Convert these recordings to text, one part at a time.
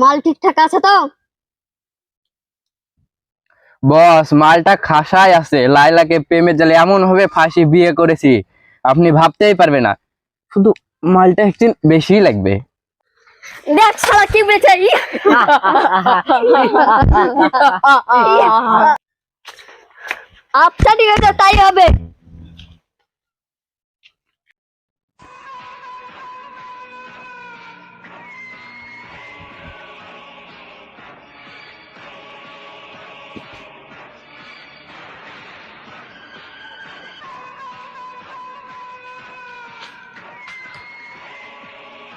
মাল ঠিকঠাক আছে তো? বস মালটা খাসায় আছে। লাইলাকে প্রেমের জালে এমন ভাবে ফাঁসি বিয়ে করেছি। আপনি ভাবতেই পারবে না। শুধু মালটা একদিন বেশি লাগবে। দেখ শালা কি বেচে আচ্ছা ঠিক আছে তাই হবে।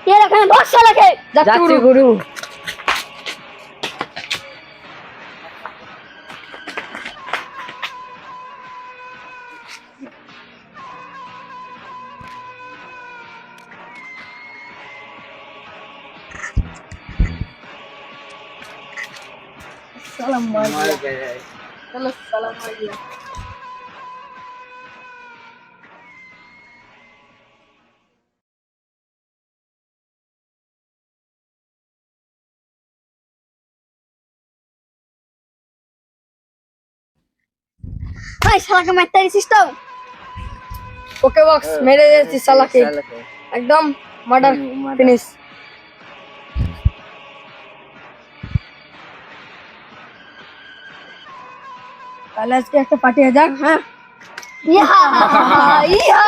এর এখানে দশ শালাকে যাচ্ছি গুরু ভাই শালাকে মারতে গেছিস তো ওকে বক্স মেরে দিয়েছি সালাকে একদম মার্ডার ফিনিশ তাহলে আজকে একটা পার্টি হয়ে যাক হ্যাঁ ইয়া ইয়া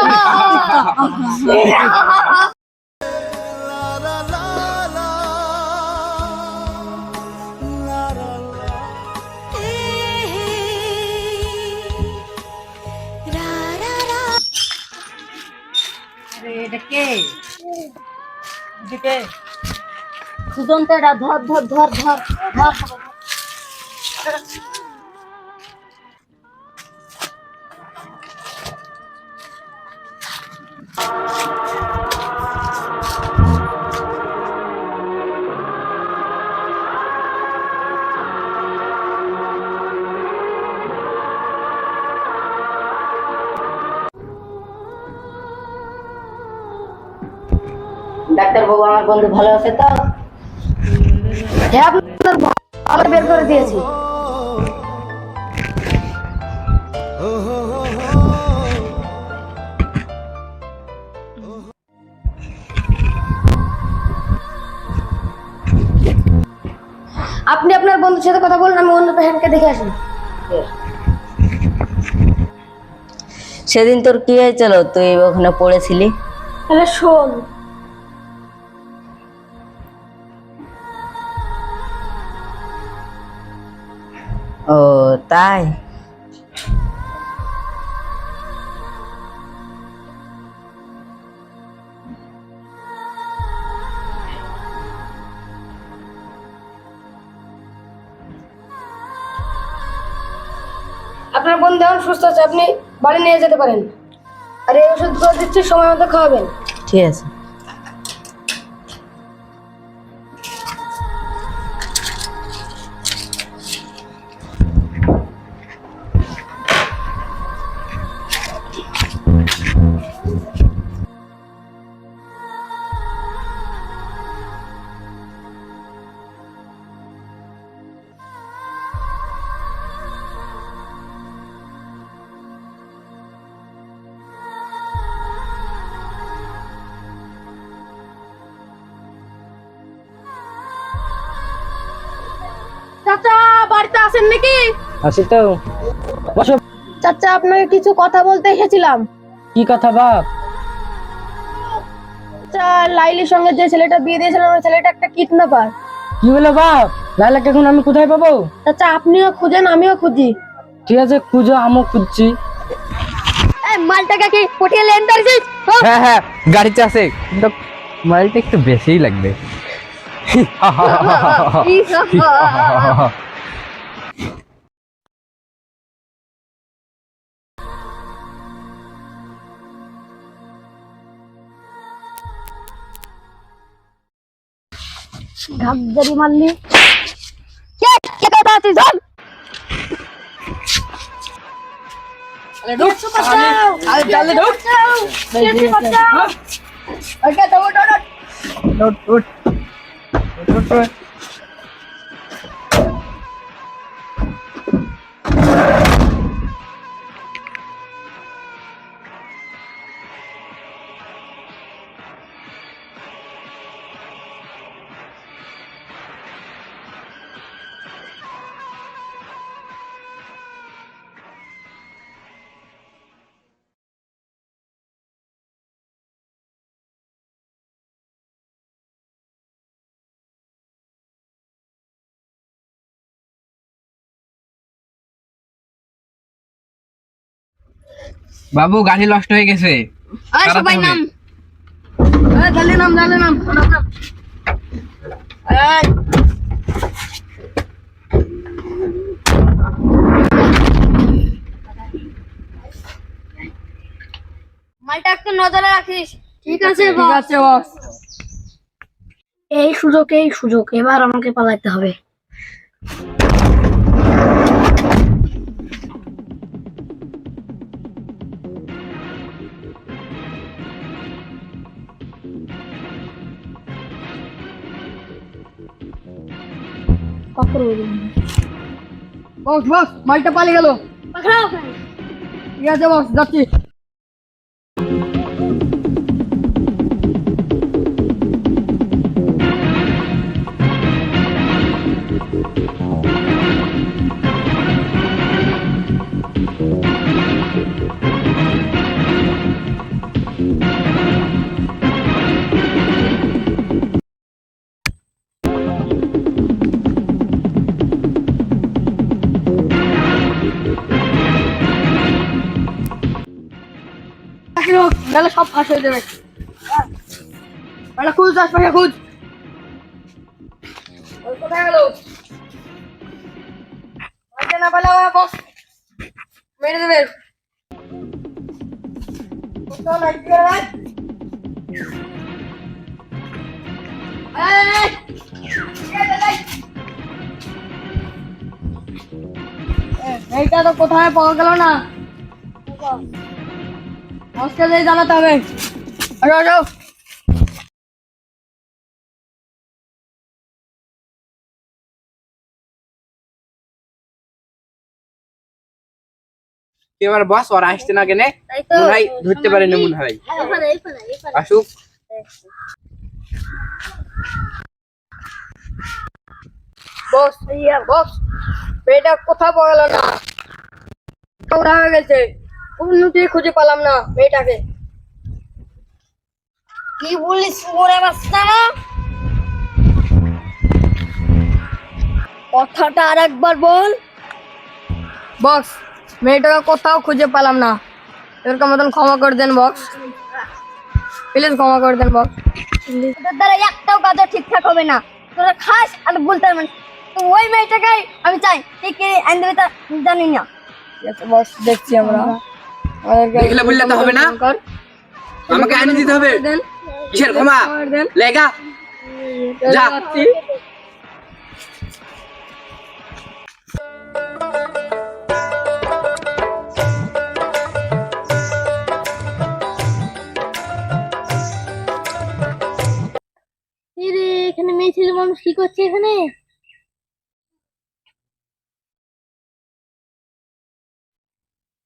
এটা ধর ধর ধর ধর ধর। ডাক্তার বাবু আমার বন্ধু ভালো আছে তো? হ্যাঁ আপনার ভালো বের করে দিয়েছি। আপনি আপনার বন্ধুর সাথে কথা বলুন আমি অন্য পেশেন্টকে দেখে আসি। সেদিন তোর কি হয়েছিল? তুই ওখানে পড়েছিলি? তাহলে শোন ও তাই আপনার বন্ধু এখন সুস্থ আছে আপনি বাড়ি নিয়ে যেতে পারেন। আর এই ওষুধগুলো দিচ্ছি সময় মতো খাওয়াবেন। ঠিক আছে। আছেন নাকি? আসি তো। বসো। চাচা আপনাকে কিছু কথা বলতে এসেছিলাম। কি কথা বাপ চাচা লাইলির সঙ্গে যে ছেলেটা বিয়ে দিয়েছিলেন ওই ছেলেটা একটা কিডন্যাপার। কি হলো বাপ লাইলাকে এখন আমি কোথায় পাবো? চাচা আপনিও খুঁজেন আমিও খুঁজি। ঠিক আছে খুঁজো আমিও খুঁজছি। এই মালটাকে কি পটিয়ে লেন ধরেছিস? হ্যাঁ হ্যাঁ গাড়িতে আছে। কিন্তু মালটা একটু বেশিই লাগবে। घागरी मारली क्या क्या करता है चल अरे रुक बचाओ अरे जल्दी रुक जल्दी बचाओ ओके तो उठ उठ उठ उठ বাবু গাড়ি নষ্ট হয়ে গেছে। সবাই নাম। মালটা একটু নজরে রাখিস। ঠিক আছে ঠিক আছে বস এই সুযোগ এই সুযোগ। এবার আমাকে পালাইতে হবে। বস বস মালটা পালিয়ে গেল। পাকড়াও ঠিক আছে বস যাচ্ছি। নাহলে সব ফাঁস হয়ে যাবে। খুঁজ আশপাশে খুঁজ। এইটা তো কোথায় পাওয়া গেল না? হস্টেলে জানাতে হবে। আসো আসো। এবার বস ওরা আসছে না কেনে? তাই তো। মনে হয় ধরতে পারেনি মনে হয় আসুক। বস ইয়া বস মেয়েটা কোথাও পাওয়া না। হয়ে গেছে। উন্নতি খুঁজে পেলাম না মেয়েটাকে। কি বলিস মোরে বাচ্চা কথাটা আর একবার বল। বস মেয়েটাকে কোথাও খুঁজে পেলাম না। এরকম মতন ক্ষমা করে দেন বক্স প্লিজ ক্ষমা করে দেন বক্স তোদের দ্বারা একটাও কাজও ঠিকঠাক হবে না। তোরা খাস আর বলতে পারবেন তো ওই মেয়েটাকে আমি চাই। ঠিক আইন দেবে তা জানি না। বস দেখছি আমরা। দেখলে বললে তো হবে না? আমাকে আইনে দিতে হবে। কিসের ক্ষমা। লেগা। যা। এখানে মেয়ে ছেলে মানুষ কি করছে এখানে?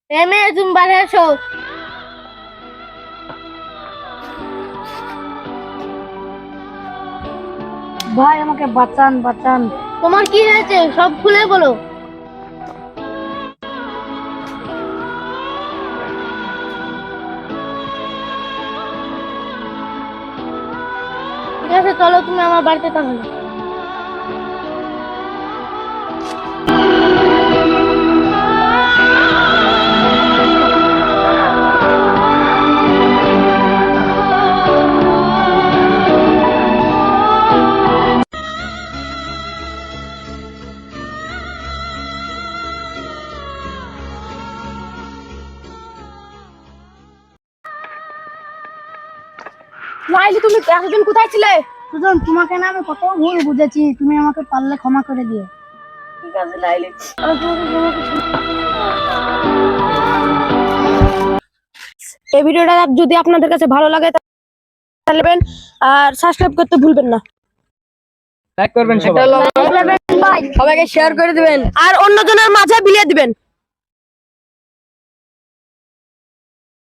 এ মেয়ে তুমি বাইরে ভাই আমাকে বাঁচান বাঁচান। তোমার কি হয়েছে? সব খুলে বলো। ঠিক আছে চলো তুমি আমার বাড়িতে তাহলে তুমি এতদিন কোথায় ছিলে? সুজন তোমাকে না আমি কত ভুল বুঝেছি। তুমি আমাকে পারলে ক্ষমা করে দিও। ঠিক আছে লাইলি। এই ভিডিওটা যদি আপনাদের কাছে ভালো লাগে তাহলে বেন আর সাবস্ক্রাইব করতে ভুলবেন না। লাইক করবেন সবাই। সবাইকে শেয়ার করে দিবেন। আর অন্যজনের মাঝে বিলিয়ে দিবেন।